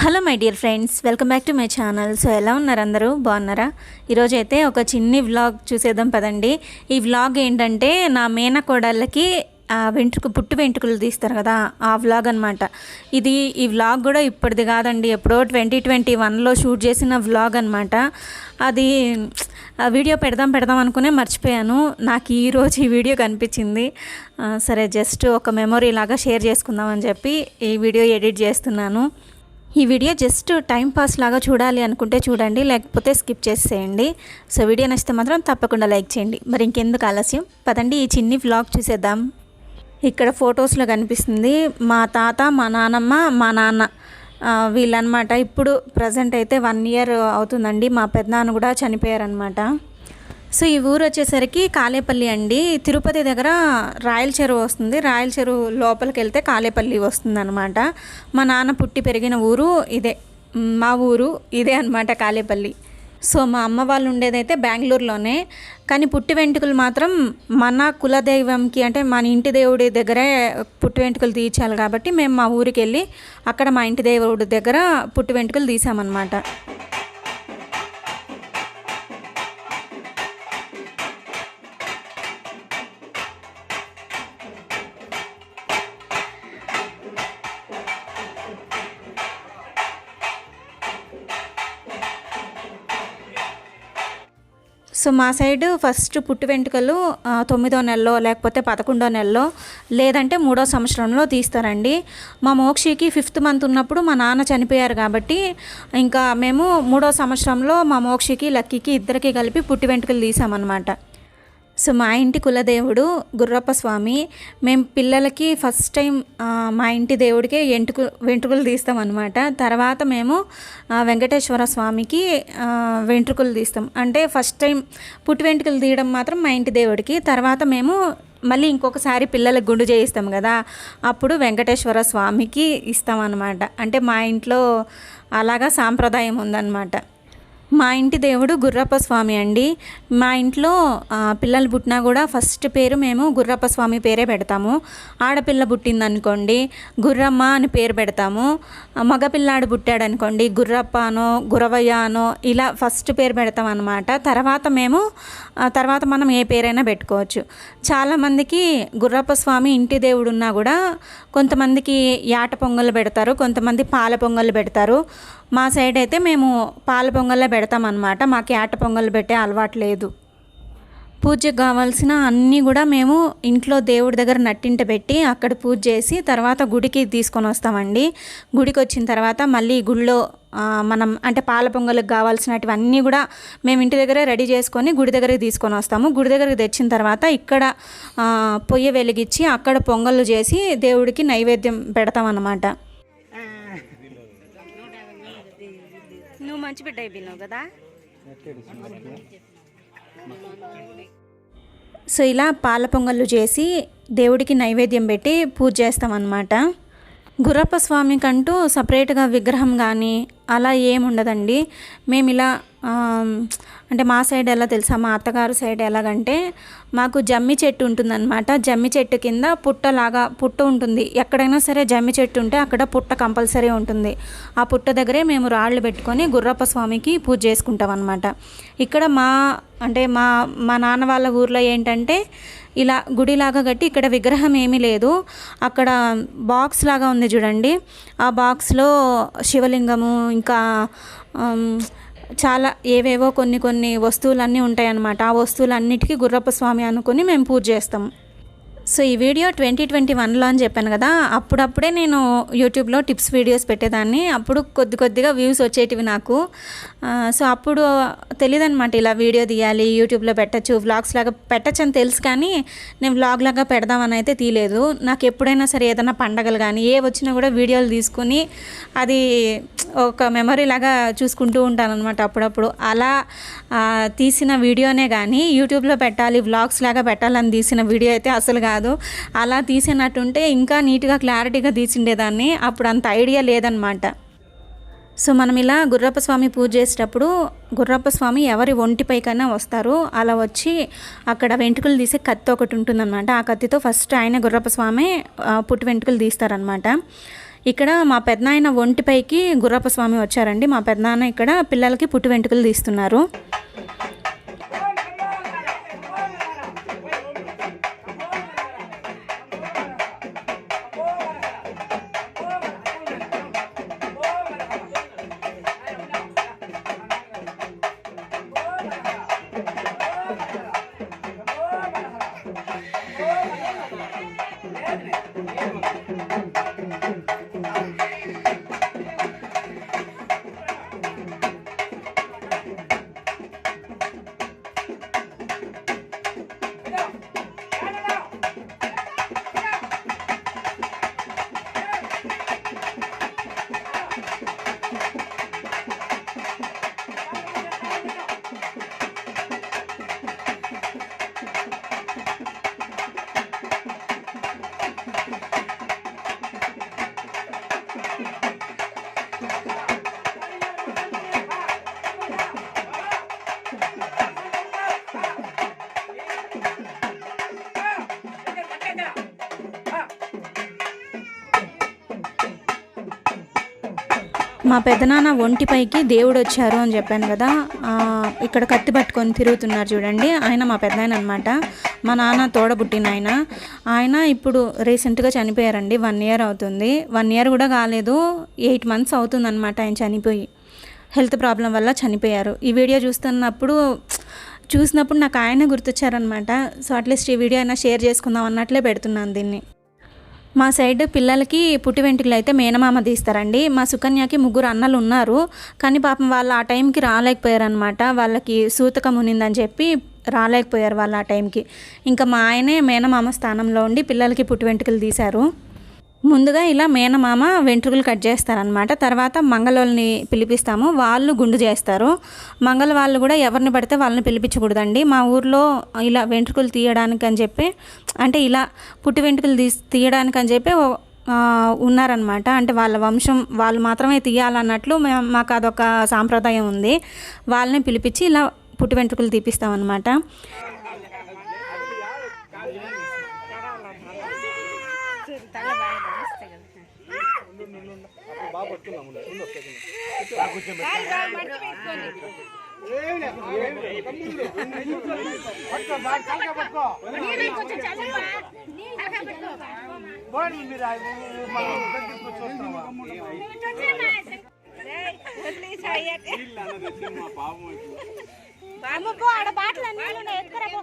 Hello my dear friends. Welcome back to my channel. So ఎలా ఉన్నారు అందరూ? బాగున్నారా? ఈరోజైతే ఒక చిన్ని వ్లాగ్ చూసేద్దాం పదండి. ఈ వ్లాగ్ ఏంటంటే నా మేన కోడళ్ళకి వెంట్రుక పుట్టు వెంట్రుకలు తీస్తారు కదా ఆ వ్లాగ్ అనమాట ఇది ఈ వ్లాగ్ కూడా ఇప్పటిది కాదండి. ఎప్పుడో ట్వంటీ ట్వంటీ వన్లో షూట్ చేసిన వ్లాగ్ అనమాట అది ఆ వీడియో పెడదాం పెడదాం అనుకునే మర్చిపోయాను. నాకు ఈరోజు ఈ వీడియో కనిపించింది. సరే జస్ట్ ఒక మెమొరీ లాగా షేర్ చేసుకుందామని చెప్పి ఈ వీడియో ఎడిట్ చేస్తున్నాను. ఈ వీడియో జస్ట్ టైం పాస్ లాగా చూడాలి అనుకుంటే చూడండి లేకపోతే స్కిప్ చేసేయండి. సో వీడియో నచ్చితే మాత్రం తప్పకుండా లైక్ చేయండి. మరి ఇంకెందుకు ఆలస్యం? పదండి ఈ చిన్ని వ్లాగ్ చూసేద్దాం. ఇక్కడ ఫొటోస్లో కనిపిస్తుంది మా తాత మా నానమ్మ మా నాన్న. వీళ్ళనమాట ఇప్పుడు ప్రజెంట్ అయితే వన్ ఇయర్ అవుతుందండి. మా పెద్దనాన్న కూడా చనిపోయారనమాట సో ఈ ఊరు వచ్చేసరికి కాలేపల్లి అండి. తిరుపతి దగ్గర రాయల చెరువు వస్తుంది. రాయల చెరువు లోపలికి వెళ్తే కాలేపల్లి వస్తుంది అనమాట మా నాన్న పుట్టి పెరిగిన ఊరు ఇదే. మా ఊరు ఇదే అనమాట కాలేపల్లి. సో మా అమ్మ వాళ్ళు ఉండేదైతే బెంగళూరులోనే. కానీ పుట్టి వెంట్రుకలు మాత్రం మన కులదైవంకి అంటే మన ఇంటి దేవుడి దగ్గరే పుట్టి వెంట్రుకలు తీర్చాలి కాబట్టి మేము మా ఊరికి వెళ్ళి అక్కడ మా ఇంటి దేవుడి దగ్గర పుట్టి వెంట్రుకలు తీసామన్నమాట. సో మా సైడ్ ఫస్ట్ పుట్టు వెంట్రుకలు తొమ్మిదో నెలలో లేకపోతే పదకొండో నెలలో లేదంటే మూడో సంవత్సరంలో తీస్తారండి. మా మోక్షికి ఫిఫ్త్ మంత్ ఉన్నప్పుడు మా నాన్న చనిపోయారు కాబట్టి ఇంకా మేము మూడో సంవత్సరంలో మా మోక్షికి లక్కీకి ఇద్దరికి కలిపి పుట్టి వెంట్రుకలు తీసామన్నమాట. సో మా ఇంటి కులదేవుడు గుర్రప్ప స్వామి. మేము పిల్లలకి ఫస్ట్ టైం మా ఇంటి దేవుడికి ఎంటుకు వెంట్రుకలు తీస్తామన్నమాట తర్వాత మేము వెంకటేశ్వర స్వామికి వెంట్రుకలు తీస్తాం. అంటే ఫస్ట్ టైం పుట్టి వెంట్రుకలు తీయడం మాత్రం మా ఇంటి దేవుడికి. తర్వాత మేము మళ్ళీ ఇంకొకసారి పిల్లలకు గుండు చేయిస్తాం కదా అప్పుడు వెంకటేశ్వర స్వామికి ఇస్తాం అనమాట అంటే మా ఇంట్లో అలాగా సాంప్రదాయం ఉందన్నమాట. మా ఇంటి దేవుడు గుర్రప్ప స్వామి అండి. మా ఇంట్లో పిల్లలు పుట్టినా కూడా ఫస్ట్ పేరు మేము గుర్రప్ప స్వామి పేరే పెడతాము. ఆడపిల్ల పుట్టిందనుకోండి గుర్రమ్మ అని పేరు పెడతాము. మగపిల్లాడు పుట్టాడనుకోండి గుర్రప్ప అనో గురవయ్య అనో ఇలా ఫస్ట్ పేరు పెడతాం అనమాట తర్వాత మేము తర్వాత మనం ఏ పేరైనా పెట్టుకోవచ్చు. చాలామందికి గుర్రప్ప స్వామి ఇంటి దేవుడు ఉన్నా కూడా కొంతమందికి యాట పొంగల్ పెడతారు కొంతమంది పాల పొంగల్ పెడతారు. మా సైడ్ అయితే మేము పాల పొంగల్లో పెడతామన్నమాట. మాకు ఆట పొంగల్ పెట్టే అలవాటు లేదు. పూజకు కావాల్సిన అన్నీ కూడా మేము ఇంట్లో దేవుడి దగ్గర నట్టింట పెట్టి అక్కడ పూజ చేసి తర్వాత గుడికి తీసుకొని వస్తామండి. గుడికి వచ్చిన తర్వాత మళ్ళీ గుడిలో మనం అంటే పాల పొంగలకు కావాల్సినటివన్నీ కూడా మేము ఇంటి దగ్గరే రెడీ చేసుకొని గుడి దగ్గరికి తీసుకొని వస్తాము. గుడి దగ్గరికి తెచ్చిన తర్వాత ఇక్కడ పొయ్యి వెలిగించి అక్కడ పొంగళ్ళు చేసి దేవుడికి నైవేద్యం పెడతామన్నమాట నువ్వు మంచి బిడ్డ అయిపోయినావు కదా? సో ఇలా పాల పొంగళ్ళు చేసి దేవుడికి నైవేద్యం పెట్టి పూజ చేస్తామన్నమాట. గుర్రప్ప స్వామికంటూ సపరేట్గా విగ్రహం కానీ అలా ఏముండదండి. మేము ఇలా అంటే మా సైడ్ ఎలా తెలుసా? మా అత్తగారు సైడ్ ఎలాగంటే మాకు జమ్మి చెట్టు ఉంటుందన్నమాట. జమ్మి చెట్టు కింద పుట్టలాగా పుట్ట ఉంటుంది. ఎక్కడైనా సరే జమ్మి చెట్టు ఉంటే అక్కడ పుట్ట కంపల్సరీ ఉంటుంది. ఆ పుట్ట దగ్గరే మేము రాళ్ళు పెట్టుకొని గుర్రప్ప స్వామికి పూజ చేసుకుంటాం అనమాట ఇక్కడ మా అంటే మా మా నాన్న వాళ్ళ ఊర్లో ఏంటంటే ఇలా గుడిలాగా కట్టి ఇక్కడ విగ్రహం ఏమీ లేదు. అక్కడ బాక్స్ లాగా ఉంది చూడండి. ఆ బాక్స్లో శివలింగము ఇంకా చాలా ఏవేవో కొన్ని కొన్ని వస్తువులన్నీ ఉంటాయన్నమాట. ఆ వస్తువులన్నిటికీ గుర్రప్ప స్వామి అనుకుని మేము పూజ చేస్తాం. సో ఈ వీడియో ట్వంటీ ట్వంటీ వన్లో అని చెప్పాను కదా అప్పుడప్పుడే నేను యూట్యూబ్లో టిప్స్ వీడియోస్ పెట్టేదాన్ని. అప్పుడు కొద్ది కొద్దిగా వ్యూస్ వచ్చేటివి నాకు. సో అప్పుడు తెలియదనమాట ఇలా వీడియో తీయాలి యూట్యూబ్లో పెట్టచ్చు వ్లాగ్స్ లాగా పెట్టచ్చు అని తెలుసు కానీ నేను వ్లాగ్ లాగా పెడదామని అయితే తీయలేదు. నాకు ఎప్పుడైనా సరే ఏదైనా పండగలు కానీ ఏ వచ్చినా కూడా వీడియోలు తీసుకుని అది ఒక మెమరీ లాగా చూసుకుంటూ ఉంటాను అనమాట అప్పుడప్పుడు. అలా తీసిన వీడియోనే కానీ యూట్యూబ్లో పెట్టాలి వ్లాగ్స్ లాగా పెట్టాలని తీసిన వీడియో అయితే అసలు కాదు. అలా తీసినట్టుంటే ఇంకా నీట్గా క్లారిటీగా తీసిండేదాన్ని. అప్పుడు అంత ఐడియా లేదనమాట. సో మనం ఇలా గుర్రప్ప స్వామి పూజ చేసేటప్పుడు గుర్రప్ప స్వామి ఎవరి ఒంటిపైకైనా వస్తారు. అలా వచ్చి అక్కడ వెంట్రుకలు తీసే కత్తి ఒకటి ఉంటుందన్నమాట ఆ కత్తితో ఫస్ట్ ఆయన గుర్రప్ప స్వామి పుట్టి పుట్టు వెంట్రుకలు తీస్తారనమాట. ఇక్కడ మా పెద్దనాయన ఒంటిపైకి గుర్రప్ప స్వామి వచ్చారండి. మా పెద్దనాన్న ఇక్కడ పిల్లలకి పుట్టు వెంట్రుకలు తీస్తున్నారు. Mm-hmm. మా పెదనాన్న ఒంటిపైకి దేవుడు వచ్చారు అని చెప్పాను కదా ఇక్కడ కత్తి పట్టుకొని తిరుగుతున్నారు చూడండి. ఆయన మా పెద్దనాయన అనమాట మా నాన్న తోడబుట్టిన ఆయన. ఆయన ఇప్పుడు రీసెంట్గా చనిపోయారండి. వన్ ఇయర్ అవుతుంది. వన్ ఇయర్ కూడా కాలేదు. ఎయిట్ మంత్స్ అవుతుందన్నమాట ఆయన చనిపోయి. హెల్త్ ప్రాబ్లం వల్ల చనిపోయారు. ఈ వీడియో చూస్తున్నప్పుడు చూసినప్పుడు నాకు ఆయన గుర్తొచ్చారనమాట సో అట్లీస్ట్ ఈ వీడియో అయినా షేర్ చేసుకుందాం అన్నట్లే పెడుతున్నాను దీన్ని. మా సైడ్ పిల్లలకి పుట్టి వెంట్రుకలు అయితే మేనమామ తీస్తారండి. మా సుకన్యకి ముగ్గురు అన్నలు ఉన్నారు కానీ పాపం వాళ్ళు ఆ టైంకి రాలేకపోయారనమాట వాళ్ళకి సూతకం ఉన్నిందని చెప్పి రాలేకపోయారు వాళ్ళు ఆ టైంకి. ఇంకా మా ఆయనే మేనమామ స్థానంలో ఉండి పిల్లలకి పుట్టి వెంట్రుకలు తీశారు. ముందుగా ఇలా మేనమామ వెంట్రుకలు కట్ చేస్తారనమాట తర్వాత మంగళోళ్ళని పిలిపిస్తాము. వాళ్ళు గుండు చేస్తారు. మంగళ వాళ్ళు కూడా ఎవరిని పడితే వాళ్ళని పిలిపించకూడదండి. మా ఊర్లో ఇలా వెంట్రుకలు తీయడానికి అని చెప్పి అంటే ఇలా పుట్టి వెంట్రుకలు తీ తీయడానికి అని చెప్పి ఉన్నారనమాట అంటే వాళ్ళ వంశం వాళ్ళు మాత్రమే తీయాలన్నట్లు మేము మాకు అదొక సాంప్రదాయం ఉంది. వాళ్ళని పిలిపించి ఇలా పుట్టి వెంట్రుకలు తీపిస్తామన్నమాట. అమ్మబ్బో ఆడ బాటలు అన్నీ ఉన్నాయి ఎత్తుకురా పో.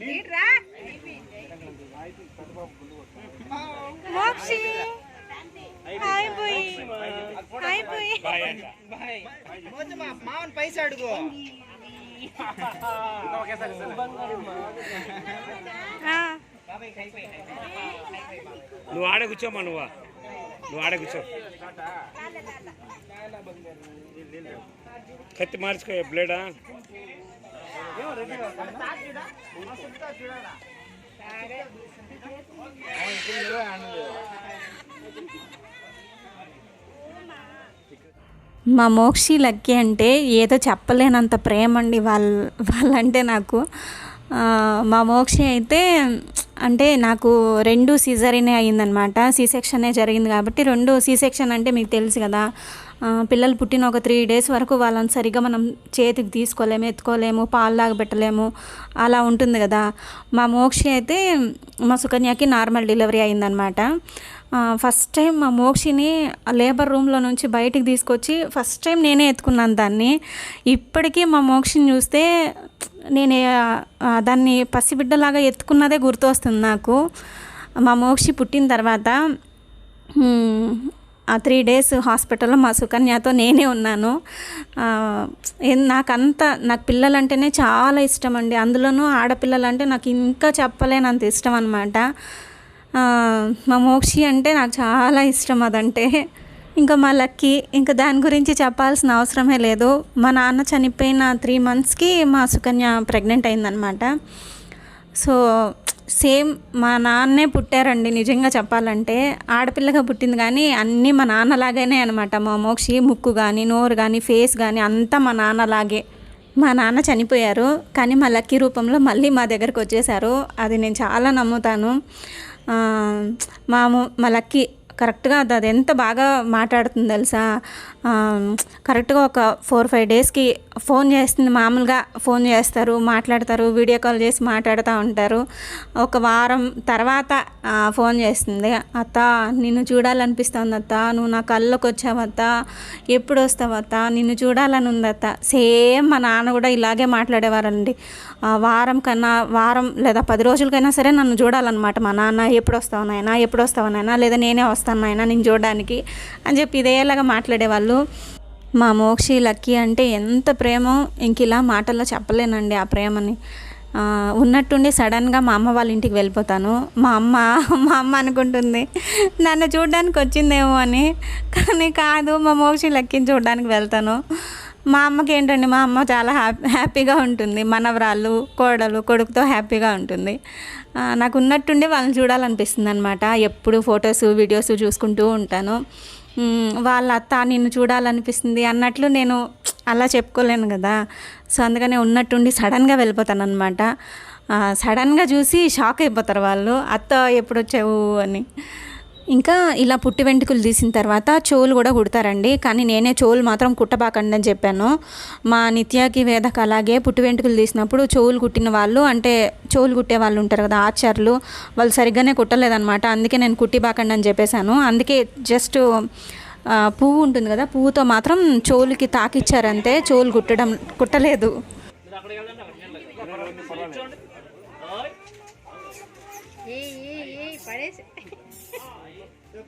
నీట్రా? మోక్షి అయిపోయి మామన్ పైసా అడుగు ఆ, నువ్వు ఆడ కూర్చోమ్మా నువ్వు నువ్వు ఆడ కూర్చో కత్తి మార్చుకో బ్లేడా మా మోక్షి లక్కీ అంటే ఏదో చెప్పలేనంత ప్రేమ అండి వాళ్ళ వాళ్ళంటే నాకు. మా మోక్షి అయితే అంటే నాకు రెండు సీజరీనే అయ్యిందనమాట సీ సెక్షనే జరిగింది కాబట్టి రెండు సీ సెక్షన్ అంటే మీకు తెలుసు కదా. పిల్లలు పుట్టిన ఒక త్రీ డేస్ వరకు వాళ్ళని సరిగ్గా మనం చేతికి తీసుకోలేము ఎత్తుకోలేము పాలు తాగబెట్టలేము అలా ఉంటుంది కదా. మా మోక్షి అయితే మా సుకన్యకి నార్మల్ డెలివరీ అయిందనమాట ఫస్ట్ టైం మా మోక్షిని లేబర్ రూమ్లో నుంచి బయటికి తీసుకొచ్చి ఫస్ట్ టైం నేనే ఎత్తుకున్నాను దాన్ని. ఇప్పటికీ మా మోక్షిని చూస్తే నేను దాన్ని పసిబిడ్డలాగా ఎత్తుకున్నదే గుర్తొస్తుంది నాకు. మా మోక్షి పుట్టిన తర్వాత ఆ త్రీ డేస్ హాస్పిటల్లో మా సుకన్యతో నేనే ఉన్నాను. నాకంత నాకు పిల్లలంటేనే చాలా ఇష్టం అండి. అందులోనూ ఆడపిల్లలంటే నాకు ఇంకా చెప్పలేనంత ఇష్టం అనమాట మా మోక్షి అంటే నాకు చాలా ఇష్టం అదంటే. ఇంకా మా లక్కీ ఇంకా దాని గురించి చెప్పాల్సిన అవసరమే లేదు. మా నాన్న చనిపోయిన త్రీ మంత్స్కి మా సుకన్య ప్రెగ్నెంట్ అయిందనమాట సో సేమ్ మా నాన్నే పుట్టారండి నిజంగా చెప్పాలంటే. ఆడపిల్లగా పుట్టింది కానీ అన్నీ మా నాన్నలాగానే అనమాట మా మోక్షి ముక్కు కానీ నోరు కానీ ఫేస్ కానీ అంతా మా నాన్నలాగే. మా నాన్న చనిపోయారు కానీ మా లక్కీ రూపంలో మళ్ళీ మా దగ్గరకు వచ్చేసారు అది నేను చాలా నమ్ముతాను. మాము మా మా లక్కీ కరెక్ట్గా అది ఎంత బాగా మాట్లాడుతుంది తెలుసా? కరెక్ట్గా ఒక ఫోర్ ఫైవ్ డేస్కి ఫోన్ చేస్తుంది. మామూలుగా ఫోన్ చేస్తారు మాట్లాడతారు వీడియో కాల్ చేసి మాట్లాడుతూ ఉంటారు. ఒక వారం తర్వాత ఫోన్ చేస్తుంది. అత్త నిన్ను చూడాలనిపిస్తుంది అత్త. నువ్వు నా కళ్ళకి వచ్చావత్త ఎప్పుడు వస్తావు అత్త? నిన్ను చూడాలని ఉంది అత్త. సేమ్ మా నాన్న కూడా ఇలాగే మాట్లాడేవారండి. వారం కన్నా వారం లేదా పది రోజులకైనా సరే నన్ను చూడాలన్నమాట. మా నాన్న ఎప్పుడు వస్తావు నాయనా ఎప్పుడు వస్తావు నాయనా లేదా నేనే వస్తాను నాయనా నేను చూడడానికి అని చెప్పి ఇదేలాగా మాట్లాడేవాళ్ళు. మా మోక్షి లక్కీ అంటే ఎంత ప్రేమో ఇంక ఇలా మాటల్లో చెప్పలేనండి ఆ ప్రేమని. ఉన్నట్టుండి సడన్గా మా అమ్మ వాళ్ళ ఇంటికి వెళ్ళిపోతాను. మా అమ్మ మా అమ్మ అనుకుంటుంది నన్ను చూడడానికి వచ్చిందేమో అని. కానీ కాదు మా మోక్షి లక్కీని చూడడానికి వెళ్తాను. మా అమ్మకి ఏంటండి మా అమ్మ చాలా హ్యాపీ హ్యాపీగా ఉంటుంది. మనవరాళ్ళు కోడలు కొడుకుతో హ్యాపీగా ఉంటుంది. నాకు ఉన్నట్టుండి వాళ్ళని చూడాలనిపిస్తుంది అనమాట ఎప్పుడు ఫొటోస్ వీడియోస్ చూసుకుంటూ ఉంటాను. వాళ్ళ అత్త నిన్ను చూడాలనిపిస్తుంది అన్నట్లు నేను అలా చెప్పుకోలేను కదా. సో అందుకనే ఉన్నట్టుండి సడన్గా వెళ్ళిపోతాను అనమాట సడన్గా చూసి షాక్ అయిపోతారు వాళ్ళు. అత్త ఎప్పుడు వచ్చావు అని. ఇంకా ఇలా పుట్టి వెంట్రుకలు తీసిన తర్వాత చెవులు కూడా కుడతారండి. కానీ నేనే చెవులు మాత్రం కుట్టబాకండి అని చెప్పాను. మా నిత్యాకి వేదకు అలాగే పుట్టి వెంట్రుకలు తీసినప్పుడు చెవులు కుట్టిన వాళ్ళు అంటే చెవులు కుట్టే వాళ్ళు ఉంటారు కదా ఆచార్యులు వాళ్ళు సరిగ్గానే కుట్టలేదన్నమాట. అందుకే నేను కుట్టిబాకండి అని చెప్పేశాను. అందుకే జస్ట్ పువ్వు ఉంటుంది కదా పువ్వుతో మాత్రం చెవులకి తాకిచ్చారంతే చెవులు కుట్టడం కుట్టలేదు.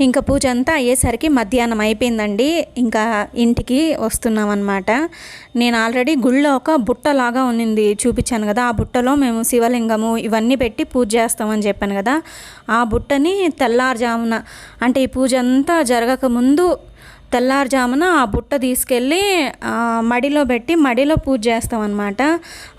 ఇంకా పూజ అంతా అయ్యేసరికి మధ్యాహ్నం అయిపోయిందండి. ఇంకా ఇంటికి వస్తున్నాం అనమాట నేను ఆల్రెడీ గుళ్ళో ఒక బుట్టలాగా ఉన్నింది చూపించాను కదా. ఆ బుట్టలో మేము శివలింగము ఇవన్నీ పెట్టి పూజ చేస్తామని చెప్పాను కదా. ఆ బుట్టని తెల్లారుజామున అంటే ఈ పూజ అంతా జరగక ముందు తెల్లారుజామున ఆ బుట్ట తీసుకెళ్ళి మడిలో పెట్టి మడిలో పూజ చేస్తాం అనమాట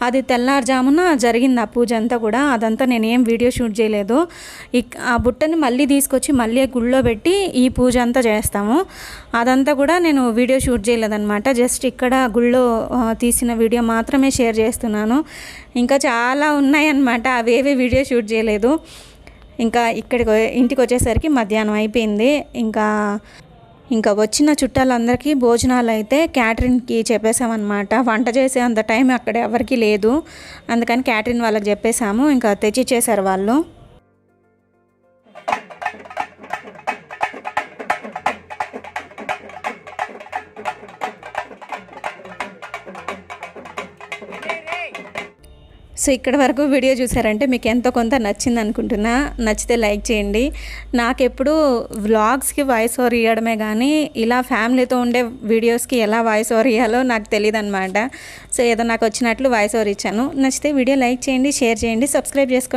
అది తెల్లారుజామున జరిగింది ఆ పూజ అంతా కూడా. అదంతా నేను ఏం వీడియో షూట్ చేయలేదు. ఇక్- ఆ బుట్టని మళ్ళీ తీసుకొచ్చి మళ్ళీ గుళ్ళో పెట్టి ఈ పూజ అంతా చేస్తాము. అదంతా కూడా నేను వీడియో షూట్ చేయలేదన్నమాట. జస్ట్ ఇక్కడ గుళ్ళో తీసిన వీడియో మాత్రమే షేర్ చేస్తున్నాను. ఇంకా చాలా ఉన్నాయన్నమాట. అవేవి వీడియో షూట్ చేయలేదు. ఇంకా ఇక్కడికి ఇంటికి వచ్చేసరికి మధ్యాహ్నం అయిపోయింది. ఇంకా ఇంకా వచ్చిన చుట్టాలందరికీ భోజనాలు అయితే క్యాటరింగ్కి చెప్పేసామన్నమాట వంట చేసే అంత టైం అక్కడ ఎవరికీ లేదు. అందుకని క్యాటరింగ్ వాళ్ళకి చెప్పేశాము. ఇంకా తెచ్చి ఇచ్చేసారు వాళ్ళు. సో ఇక్కడ వరకు వీడియో చూసారంటే మీకు ఎంతో కొంత నచ్చింది అనుకుంటున్నా. నచ్చితే లైక్ చేయండి. నాకెప్పుడు వ్లాగ్స్కి వాయిస్ ఓవర్ ఇవ్వడమే కానీ ఇలా ఫ్యామిలీతో ఉండే వీడియోస్కి ఎలా వాయిస్ ఓవర్ ఇవ్వాలో నాకు తెలియదు అనమాట సో ఏదో నాకు వచ్చినట్లు వాయిస్ ఓవర్ ఇచ్చాను. నచ్చితే వీడియో లైక్ చేయండి షేర్ చేయండి సబ్స్క్రైబ్ చేసుకోండి.